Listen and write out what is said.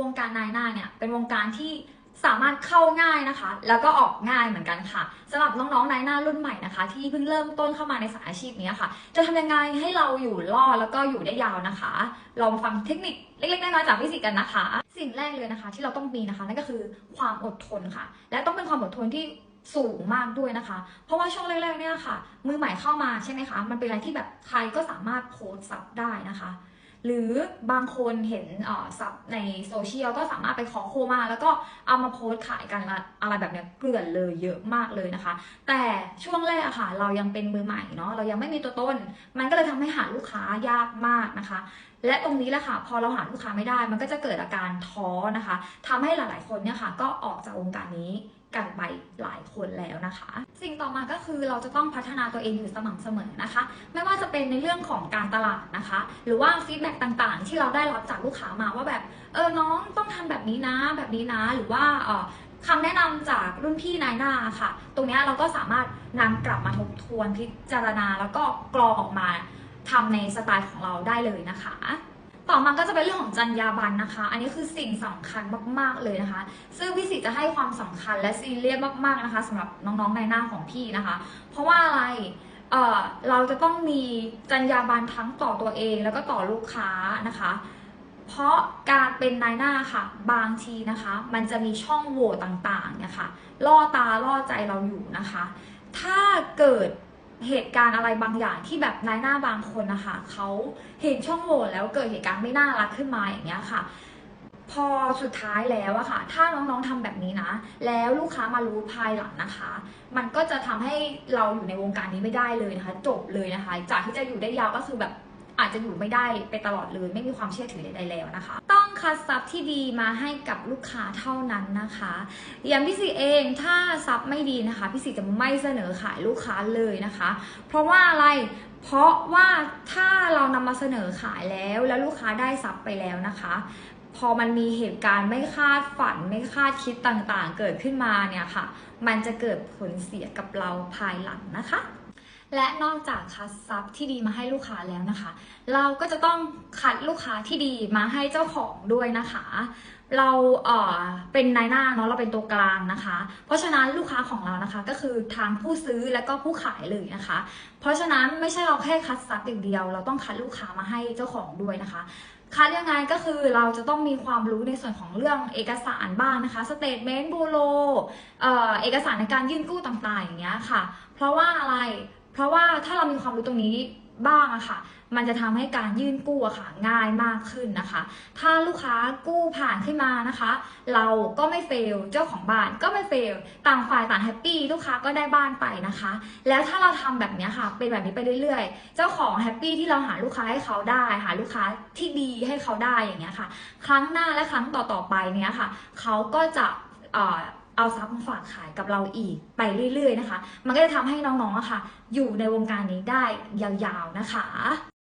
วงการนายหน้าเนี่ยเป็นวงการที่สามารถเข้าง่ายนะคะ แล้วก็ออกง่ายเหมือนกันค่ะสำหรับน้องๆนายหน้ารุ่นใหม่นะคะ ที่เพิ่งเริ่มต้นเข้ามาในสายอาชีพนี้ค่ะ จะทำยังไงให้เราอยู่รอดแล้วก็อยู่ได้ยาวนะคะ ลองฟังเทคนิคเล็กๆน้อยๆจากพี่สิกันนะคะ สิ่งแรกเลยนะคะ ที่เราต้องมีนะคะนั่นก็คือความอดทนค่ะ และต้องเป็นความอดทนที่สูงมากด้วยนะคะ เพราะว่าช่วงแรกๆเนี่ยค่ะ มือใหม่เข้ามาใช่ไหมคะ มันเป็นอะไรที่แบบใครก็สามารถโพสต์ซับได้นะคะ หรือบางคนเห็นอ่อซับในโซเชียลก็สามารถไปขอโคมาแล้วก็เอามาโพสต์ขายกันอะไรแบบเนี้ยเกลื่อนเลยเยอะมากเลยนะคะ แต่ช่วงแรกค่ะ เรายังเป็นมือใหม่เนาะเรายังไม่มีตัวตน มันก็เลยทำให้หาลูกค้ายากมากนะคะ และตรงนี้แหละค่ะ พอเราหาลูกค้าไม่ได้ มันก็จะเกิดอาการท้อนะคะทำให้หลาย ๆ คนเนี่ยค่ะ ก็ออกจากวงการนี้ กันไปหลายคนแล้วนะคะ สิ่งต่อมาก็คือเราจะต้องพัฒนาตัวเองอยู่สม่ำเสมอนะคะ ไม่ว่าจะเป็นในเรื่องของการตลาดนะคะ หรือว่าฟีดแบ็ต่างๆ ที่เราได้รับจากลูกค้ามาว่าแบบเออน้องต้องทำแบบนี้นะ แบบนี้นะ หรือว่าเออคำแนะนำจากรุ่นพี่นายหน้าค่ะ ตรงนี้เราก็สามารถนำกลับมาทบทวนพิจารณา แล้วก็กรองออกมาทำในสไตล์ของเราได้เลยนะคะ ต่อมาก็จะเป็นเรื่องของจรรยาบรรณนะคะ อันนี้คือสิ่งสำคัญมากๆเลยนะคะ ซึ่งพี่สิจะให้ความสำคัญและซีเรียสมากๆนะคะสำหรับน้องๆในหน้าของพี่นะคะ เพราะว่าอะไรเอ่อเราจะต้องมีจรรยาบรรณทั้งต่อตัวเองแล้วก็ต่อลูกค้านะคะ เพราะการเป็นนายหน้าค่ะ บางทีนะคะ มันจะมีช่องโหว่ต่างๆเนี่ยค่ะล่อตาล่อใจเราอยู่นะคะ ถ้าเกิด เหตุการณ์อะไรบางอย่างที่แบบนายหน้าบางคนนะคะเขาเห็นช่องโหว่แล้วเกิดเหตุการณ์ไม่น่ารักขึ้นมาอย่างเงี้ยค่ะ พอสุดท้ายแล้วอะค่ะ ถ้าน้องๆทำแบบนี้นะ แล้วลูกค้ามารู้ภายหลังนะคะ มันก็จะทำให้เราอยู่ในวงการนี้ไม่ได้เลยนะคะ จบเลยนะคะ จากที่จะอยู่ได้ยาวก็คือแบบ อาจจะอยู่ไม่ได้ไปตลอดเลย ไม่มีความเชื่อถือใดๆแล้วนะคะ ต้องคัดซับที่ดีมาให้กับลูกค้าเท่านั้นนะคะอย่างพี่สีเองถ้าซับไม่ดีนะคะ พี่สีจะไม่เสนอขายลูกค้าเลยนะคะ เพราะว่าอะไรเพราะว่าถ้าเรานำมาเสนอขายแล้วแล้วลูกค้าได้ซับไปแล้วนะคะพอมันมีเหตุการณ์ไม่คาดฝันไม่คาดคิดต่างๆ เกิดขึ้นมาเนี่ยค่ะ มันจะเกิดผลเสียกับเราภายหลังนะคะ และนอกจากคัดซับที่ดีมาให้ลูกค้าแล้วนะคะ เราก็จะต้องคัดลูกค้าที่ดีมาให้เจ้าของด้วยนะคะ เราเอ่อเป็นนายหน้าเนาะเราเป็นตัวกลางนะคะ เพราะฉะนั้นลูกค้าของเรานะคะก็คือทางผู้ซื้อและก็ผู้ขายเลยนะคะ เพราะฉะนั้นไม่ใช่เราแค่คัดซับอย่างเดียว เราต้องคัดลูกค้ามาให้เจ้าของด้วยนะคะคัดยังไงก็คือเราจะต้องมีความรู้ในส่วนของเรื่องเอกสารบ้างนะคะสเตทเมนต์บูโรเอ่อเอกสารในการยื่นกู้ต่างๆอย่างเงี้ยค่ะ เพราะว่าอะไร เพราะว่าถ้าเรามีความรู้ตรงนี้บ้างอะค่ะ มันจะทำให้การยื่นกู้อะค่ะ ง่ายมากขึ้นนะคะ ถ้าลูกค้ากู้ผ่านขึ้นมานะคะ เราก็ไม่เฟล เจ้าของบ้านก็ไม่เฟล ต่างฝ่ายต่างแฮปปี้ลูกค้าก็ได้บ้านไปนะคะ แล้วถ้าเราทำแบบนี้ค่ะ เป็นแบบนี้ไปเรื่อยๆ เจ้าของแฮปปี้ที่เราหาลูกค้าให้เขาได้ หาลูกค้าที่ดีให้เขาได้อย่างเงี้ยค่ะ ครั้งหน้าและครั้งต่อๆไปเนี้ยค่ะ เขาก็จะ เอาทรัพย์มาฝากขายกับเราอีกไปเรื่อยๆนะคะ มันก็จะทำให้น้องๆอะค่ะ อยู่ในวงการนี้ได้ยาวๆนะคะ